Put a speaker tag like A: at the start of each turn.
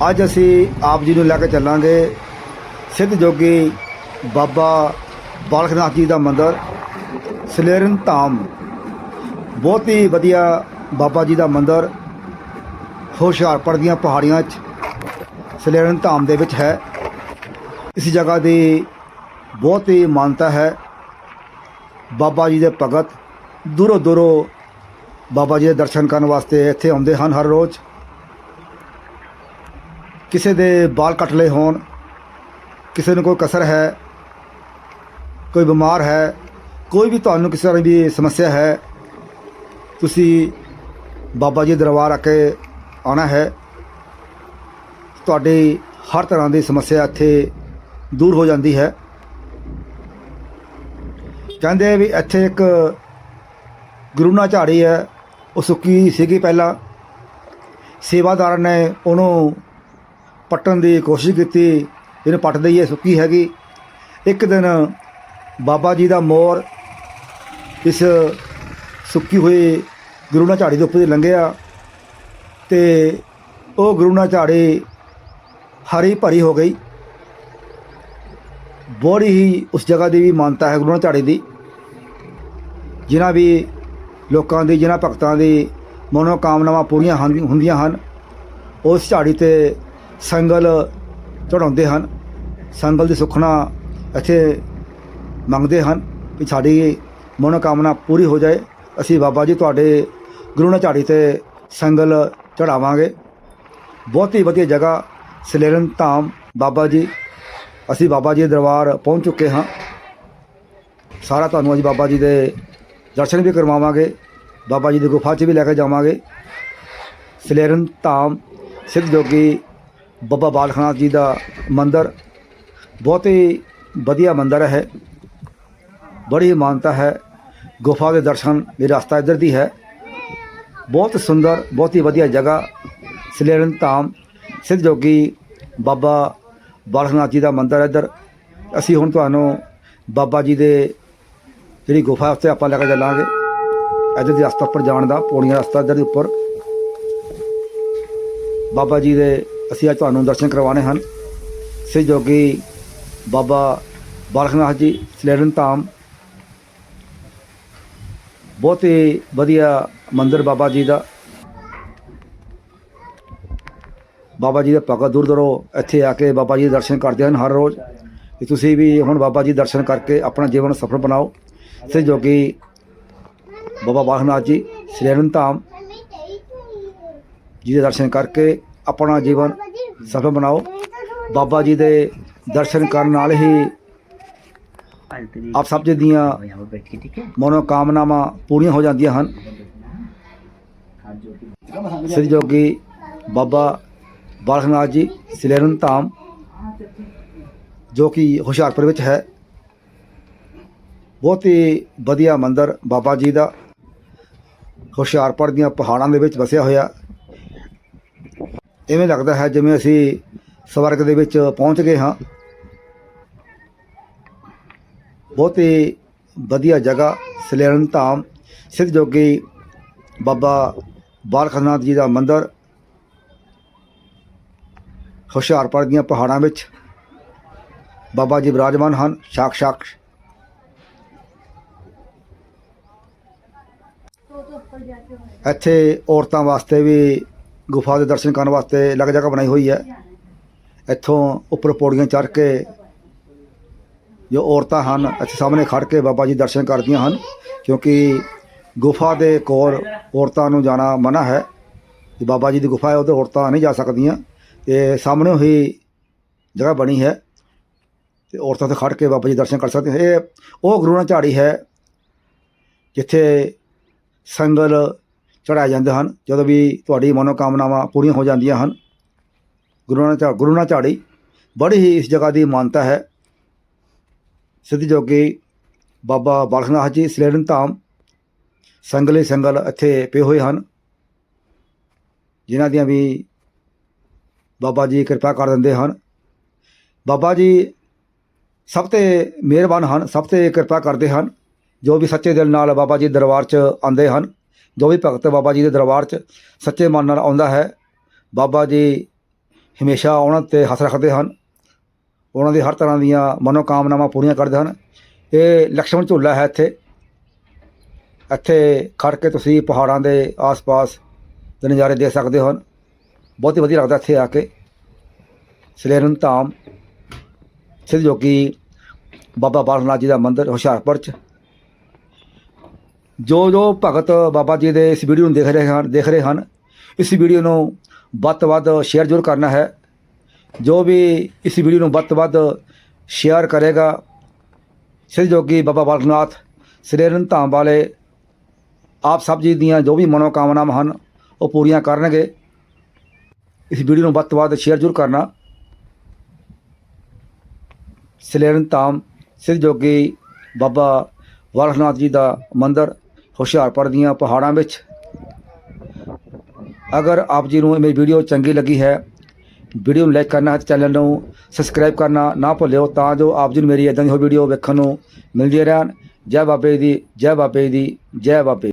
A: ਅੱਜ ਅਸੀਂ ਆਪ ਜੀ ਨੂੰ ਲੈ ਕੇ ਚੱਲਾਂਗੇ ਸਿੱਧ ਜੋਗੀ ਬਾਬਾ ਬਾਲਕਨਾਥ ਜੀ ਦਾ ਮੰਦਿਰ, ਸਲੇਰਨ ਧਾਮ। ਬਹੁਤ ਹੀ ਵਧੀਆ ਬਾਬਾ ਜੀ ਦਾ ਮੰਦਿਰ, ਹੁਸ਼ਿਆਰਪੁਰ ਦੀਆਂ ਪਹਾੜੀਆਂ 'ਚ ਸਲੇਰਨ ਧਾਮ ਦੇ ਵਿੱਚ ਹੈ। ਇਸ ਜਗ੍ਹਾ ਦੀ ਬਹੁਤ ਹੀ ਮਾਨਤਾ ਹੈ। ਬਾਬਾ ਜੀ ਦੇ ਭਗਤ ਦੂਰੋਂ ਦੂਰੋਂ ਬਾਬਾ ਜੀ ਦੇ ਦਰਸ਼ਨ ਕਰਨ ਵਾਸਤੇ ਇੱਥੇ ਆਉਂਦੇ ਹਨ ਹਰ ਰੋਜ਼। ਕਿਸੇ ਦੇ ਬਾਲ ਕੱਟ ਲਏ ਹੋਣ, ਕਿਸੇ ਨੂੰ ਕੋਈ ਕਸਰ ਹੈ, ਕੋਈ ਬਿਮਾਰ ਹੈ, ਕੋਈ ਵੀ ਤੁਹਾਨੂੰ ਕਿਸੇ ਤਰ੍ਹਾਂ ਦੀ ਸਮੱਸਿਆ ਹੈ, ਤੁਸੀਂ ਬਾਬਾ ਜੀ ਦਰਬਾਰ ਆ ਕੇ ਆਉਣਾ ਹੈ। ਤੁਹਾਡੀ ਹਰ ਤਰ੍ਹਾਂ ਦੀ ਸਮੱਸਿਆ ਇੱਥੇ ਦੂਰ ਹੋ ਜਾਂਦੀ ਹੈ। ਕਹਿੰਦੇ ਵੀ ਇੱਥੇ ਇੱਕ ਗੁਰੂਨਾ ਝਾੜੀ ਹੈ, ਉਹ ਸੁੱਕੀ ਸੀਗੀ ਪਹਿਲਾਂ। ਸੇਵਾਦਾਰ ਨੇ ਉਹਨੂੰ ਪੱਟਣ ਦੀ ਕੋਸ਼ਿਸ਼ ਕੀਤੀ, ਇਹਨੂੰ ਪੱਟ ਦਈਏ, ਸੁੱਕੀ ਹੈਗੀ। ਇੱਕ ਦਿਨ ਬਾਬਾ ਜੀ ਦਾ ਮੋਰ ਇਸ ਸੁੱਕੀ ਹੋਈ ਗੁਰੂਨਾ ਝਾੜੀ ਦੇ ਉੱਪਰ ਦੀ ਲੰਘਿਆ ਤੇ ਉਹ ਗੁਰੂਨਾ ਝਾੜੀ ਹਰੀ ਭਰੀ ਹੋ ਗਈ। ਬੜੀ ਹੀ ਉਸ ਜਗ੍ਹਾ ਦੀ ਵੀ ਮਾਨਤਾ ਹੈ ਗੁਰੂਨਾ ਝਾੜੀ ਦੀ। ਜਿਨ੍ਹਾਂ ਵੀ ਲੋਕਾਂ ਦੀ, ਜਿਨ੍ਹਾਂ ਭਗਤਾਂ ਦੀ ਮਨੋਕਾਮਨਾਵਾਂ ਪੂਰੀਆਂ ਹੁੰਦੀਆਂ ਹਨ, ਉਸ ਝਾੜੀ ਤੇ ਸੰਗਲ ਚੜਾਉਂਦੇ ਹਨ। ਸੰਗਲ ਦੀ ਸੁਖਣਾ ਇੱਥੇ ਮੰਗਦੇ ਹਨ ਕਿ ਸਾਡੀ ਮਨੋਕਾਮਨਾ ਪੂਰੀ ਹੋ ਜਾਏ। ਅਸੀਂ ਬਾਬਾ ਜੀ ਤੁਹਾਡੇ ਗੁਰੂ ਨਾ ਝਾੜੀ ਤੇ ਸੰਗਲ ਚੜਾਵਾਂਗੇ। ਬਹੁਤ ਹੀ ਵਧੀਆ ਜਗ੍ਹਾ ਸਲੇਰਨ ਧਾਮ ਬਾਬਾ ਜੀ। ਅਸੀਂ ਬਾਬਾ ਜੀ ਦੇ ਦਰਬਾਰ ਪਹੁੰਚ ਚੁੱਕੇ ਹਾਂ। ਸਾਰਾ ਤੁਹਾਨੂੰ ਅੱਜ ਬਾਬਾ ਜੀ ਦੇ ਦਰਸ਼ਨ ਵੀ ਕਰਵਾਵਾਂਗੇ। ਬਾਬਾ ਜੀ ਦੀ ਗੁਫਾ 'ਚ ਵੀ ਲੈ ਕੇ ਜਾਵਾਂਗੇ। ਸਲੇਰਨ ਧਾਮ ਸਿੱਧ ਜੋਗੀ ਬਾਬਾ ਬਾਲਖਨਾਥ ਜੀ ਦਾ ਮੰਦਿਰ ਬਹੁਤ ਹੀ ਵਧੀਆ ਮੰਦਿਰ ਹੈ। ਬੜੀ ਮਾਨਤਾ ਹੈ। ਗੁਫਾ ਦੇ ਦਰਸ਼ਨ ਇਹ ਰਸਤਾ ਇੱਧਰ ਦੀ ਹੈ। ਬਹੁਤ ਸੁੰਦਰ, ਬਹੁਤ ਹੀ ਵਧੀਆ ਜਗ੍ਹਾ। ਸਲੇਰਨ ਧਾਮ, ਸਿੱਧ ਜੋਗੀ ਬਾਬਾ ਬਾਲਖਨਾਥ ਜੀ ਦਾ ਮੰਦਿਰ ਇੱਧਰ। ਅਸੀਂ ਹੁਣ ਤੁਹਾਨੂੰ ਬਾਬਾ ਜੀ ਦੇ ਜਿਹੜੀ ਗੁਫਾ ਉੱਤੇ ਆਪਾਂ ਲੈ ਕੇ ਚੱਲਾਂਗੇ। ਇੱਧਰ ਦੀ ਰਸਤਾ ਉੱਪਰ ਜਾਣ ਦਾ, ਪੌੜੀਆਂ ਰਸਤਾ ਇੱਧਰ ਦੇ ਉੱਪਰ। ਬਾਬਾ ਜੀ ਦੇ ਅਸੀਂ ਅੱਜ ਤੁਹਾਨੂੰ ਦਰਸ਼ਨ ਕਰਵਾਉਣੇ ਹਨ। ਸੇ ਜੋਗੀ ਬਾਬਾ ਬਾਲਖਨਾਥ ਜੀ ਸਲੇਰਨ ਧਾਮ। ਬਹੁਤ ਹੀ ਵਧੀਆ ਮੰਦਿਰ ਬਾਬਾ ਜੀ ਦਾ। ਬਾਬਾ ਜੀ ਦੇ ਭਗਤ ਦੂਰ ਦੂਰੋਂ ਇੱਥੇ ਆ ਕੇ ਬਾਬਾ ਜੀ ਦੇ ਦਰਸ਼ਨ ਕਰਦੇ ਹਨ ਹਰ ਰੋਜ਼। ਤੇ ਤੁਸੀਂ ਵੀ ਹੁਣ ਬਾਬਾ ਜੀ ਦੇ ਦਰਸ਼ਨ ਕਰਕੇ ਆਪਣਾ ਜੀਵਨ ਸਫਲ ਬਣਾਓ। ਸੇ ਜੋਗੀ ਬਾਬਾ ਬਾਲਖਨਾਥ ਜੀ ਸਲੇਰਨ ਧਾਮ। ਜੀ ਦੇ ਦਰਸ਼ਨ ਕਰਕੇ ਆਪਣਾ ਜੀਵਨ ਸਫਲ ਬਣਾਓ। ਬਾਬਾ ਜੀ ਦੇ ਦਰਸ਼ਨ ਕਰਨ ਨਾਲ ਹੀ ਆਪ ਸਭ ਜੀ ਦੀਆਂ ਮਨੋਕਾਮਨਾਵਾਂ ਪੂਰੀਆਂ ਹੋ ਜਾਂਦੀਆਂ ਹਨ। ਸ੍ਰੀ ਜੋਗੀ ਬਾਬਾ ਬਾਲਖਨਾਥ ਜੀ, ਸਿਲੇਰਨ ਧਾਮ, ਜੋ ਕਿ ਹੁਸ਼ਿਆਰਪੁਰ ਵਿੱਚ ਹੈ। ਬਹੁਤ ਹੀ ਵਧੀਆ ਮੰਦਰ ਬਾਬਾ ਜੀ ਦਾ। ਹੁਸ਼ਿਆਰਪੁਰ ਦੀਆਂ ਪਹਾੜਾਂ ਦੇ ਵਿੱਚ ਵਸਿਆ ਹੋਇਆ। ਇਵੇਂ ਲੱਗਦਾ ਹੈ ਜਿਵੇਂ ਅਸੀਂ ਸਵਰਗ ਦੇ ਵਿੱਚ ਪਹੁੰਚ ਗਏ ਹਾਂ। ਬਹੁਤ ਹੀ ਵਧੀਆ ਜਗ੍ਹਾ, ਸਲੇਰਨ ਧਾਮ ਸਿੱਧ ਜੋਗੀ ਬਾਬਾ ਬਾਲਖਨਾਥ ਜੀ ਦਾ ਮੰਦਿਰ, ਹੁਸ਼ਿਆਰਪੁਰ ਦੀਆਂ ਪਹਾੜਾਂ ਵਿੱਚ ਬਾਬਾ ਜੀ ਵਿਰਾਜਮਾਨ ਹਨ, ਸਾਕਸ਼ਾਤ ਇੱਥੇ ਔਰਤਾਂ ਵਾਸਤੇ ਵੀ ਗੁਫਾ ਦੇ ਦਰਸ਼ਨ ਕਰਨ ਵਾਸਤੇ ਅਲੱਗ ਜਗ੍ਹਾ ਬਣਾਈ ਹੋਈ ਹੈ। ਇੱਥੋਂ ਉੱਪਰ ਪੌੜੀਆਂ ਚੜ੍ਹ ਕੇ ਜੋ ਔਰਤਾਂ ਹਨ, ਇੱਥੇ ਸਾਹਮਣੇ ਖੜ ਕੇ ਬਾਬਾ ਜੀ ਦਰਸ਼ਨ ਕਰਦੀਆਂ ਹਨ, ਕਿਉਂਕਿ ਗੁਫਾ ਦੇ ਕੋਲ ਔਰਤਾਂ ਨੂੰ ਜਾਣਾ ਮਨਾ ਹੈ। ਕਿ ਬਾਬਾ ਜੀ ਦੀ ਗੁਫਾ ਹੈ ਉਹਦੇ ਔਰਤਾਂ ਨਹੀਂ ਜਾ ਸਕਦੀਆਂ। ਤੇ ਸਾਹਮਣੇ ਹੀ ਜਗ੍ਹਾ ਬਣੀ ਹੈ ਤੇ ਔਰਤਾਂ ਤੇ ਖੜ ਕੇ ਬਾਬਾ ਜੀ ਦਰਸ਼ਨ ਕਰ ਸਕਦੇ ਇਹ ਉਹ ਗੁਰੂਣਾ ਝਾੜੀ ਹੈ, ਜਿੱਥੇ ਸੰਗਲ ਚੜਾਏ ਜਾਂਦੇ ਹਨ, ਜਦੋਂ ਵੀ ਤੁਹਾਡੀ ਮਨੋਕਾਮਨਾਵਾਂ ਪੂਰੀਆਂ ਹੋ ਜਾਂਦੀਆਂ ਹਨ। ਗੁਰੂ ਨਾਲ ਗੁਰੂ ਨਾਲ ਝਾੜੀ ਬੜੀ ਹੀ ਇਸ ਜਗ੍ਹਾ ਦੀ ਮਾਨਤਾ ਹੈ। ਸਿੱਧ ਜੋਗੀ ਬਾਬਾ ਬਾਲਖਨਾਥ ਜੀ ਸਲੇੜਨ ਧਾਮ, ਸੰਗਲੇ ਸੰਗਲ ਇੱਥੇ ਪਏ ਹੋਏ ਹਨ। ਜਿਨ੍ਹਾਂ ਦੀਆਂ ਵੀ ਬਾਬਾ ਜੀ ਕਿਰਪਾ ਕਰ ਦਿੰਦੇ ਹਨ। ਬਾਬਾ ਜੀ ਸਭ ਤੇ ਮਿਹਰਬਾਨ ਹਨ, ਸਭ ਤੇ ਕਿਰਪਾ ਕਰਦੇ ਹਨ। ਜੋ ਵੀ ਸੱਚੇ ਦਿਲ ਨਾਲ ਬਾਬਾ ਜੀ ਦਰਬਾਰ 'ਚ ਆਉਂਦੇ ਹਨ ਜੋ ਵੀ ਭਗਤ ਬਾਬਾ ਜੀ ਦੇ ਦਰਬਾਰ 'ਚ ਸੱਚੇ ਮਨ ਨਾਲ ਆਉਂਦਾ ਹੈ, ਬਾਬਾ ਜੀ ਹਮੇਸ਼ਾ ਉਹਨਾਂ ਤੇ ਹੱਥ ਰੱਖਦੇ ਹਨ। ਉਹਨਾਂ ਦੀ ਹਰ ਤਰ੍ਹਾਂ ਦੀਆਂ ਮਨੋਕਾਮਨਾਵਾਂ ਪੂਰੀਆਂ ਕਰਦੇ ਹਨ। ਇਹ ਲਕਸ਼ਮਣ ਝੂਲਾ ਹੈ ਇੱਥੇ। ਇੱਥੇ ਖੜ ਕੇ ਤੁਸੀਂ ਪਹਾੜਾਂ ਦੇ ਆਸ-ਪਾਸ ਦੇ ਨਜ਼ਾਰੇ ਦੇਖ ਸਕਦੇ ਹੋ। ਬਹੁਤ ਹੀ ਵਧੀਆ ਲੱਗਦਾ ਇੱਥੇ ਆ ਕੇ। ਸਲੇਰਨ ਧਾਮ, ਸਿੱਧ ਜੋਗੀ ਬਾਬਾ ਬਾਲਨਾਥ ਜੀ ਦਾ ਮੰਦਿਰ ਹੁਸ਼ਿਆਰਪੁਰ ਚ। ਜੋ ਜੋ ਭਗਤ ਬਾਬਾ ਜੀ ਦੇ ਇਸ ਵੀਡੀਓ ਨੂੰ ਦੇਖ ਰਹੇ ਹਨ, ਦੇਖ ਰਹੇ ਹਨ, ਇਸ ਵੀਡੀਓ ਨੂੰ ਵੱਧ ਤੋਂ ਵੱਧ ਸ਼ੇਅਰ ਜ਼ਰੂਰ ਕਰਨਾ ਹੈ। ਜੋ ਵੀ ਇਸ ਵੀਡੀਓ ਨੂੰ ਵੱਧ ਤੋਂ ਵੱਧ ਸ਼ੇਅਰ ਕਰੇਗਾ, ਸ੍ਰੀ ਜੋਗੀ ਬਾਬਾ ਬਾਲਕ ਨਾਥ ਸਲੇਰਨ ਧਾਮ ਵਾਲੇ ਆਪ ਸਭ ਜੀ ਦੀਆਂ ਜੋ ਵੀ ਮਨੋਕਾਮਨਾਵਾਂ ਹਨ, ਉਹ ਪੂਰੀਆਂ ਕਰਨਗੇ। ਇਸ ਵੀਡੀਓ ਨੂੰ ਵੱਧ ਤੋਂ ਵੱਧ ਸ਼ੇਅਰ ਜ਼ਰੂਰ ਕਰਨਾ। ਸਲੇਰਨ ਧਾਮ ਸ੍ਰੀ ਜੋਗੀ ਬਾਬਾ ਬਾਲਕਨਾਥ ਜੀ ਦਾ ਮੰਦਿਰ ਹੁਸ਼ਿਆਰਪੁਰ ਦੀਆਂ ਪਹਾੜਾਂ ਵਿੱਚ। ਅਗਰ ਆਪ ਜੀ ਨੂੰ ਮੇਰੀ ਵੀਡੀਓ ਚੰਗੀ ਲੱਗੀ ਹੈ, ਵੀਡੀਓ ਨੂੰ ਲਾਈਕ ਕਰਨਾ ਹੈ ਚੈਨਲ ਨੂੰ ਸਬਸਕ੍ਰਾਈਬ ਕਰਨਾ ਨਾ ਭੁੱਲਿਓ ਤਾਂ ਜੋ ਆਪ ਜੀ ਨੂੰ ਮੇਰੀ ਇਦਾਂ ਦੀ ਹੋਰ ਵੀਡੀਓ ਵੇਖਣ ਨੂੰ ਮਿਲਦੀ ਰਹਿਣ। ਜੈ ਬਾਬੇ ਦੀ, ਜੈ ਬਾਬੇ ਦੀ, ਜੈ ਬਾਬੇ।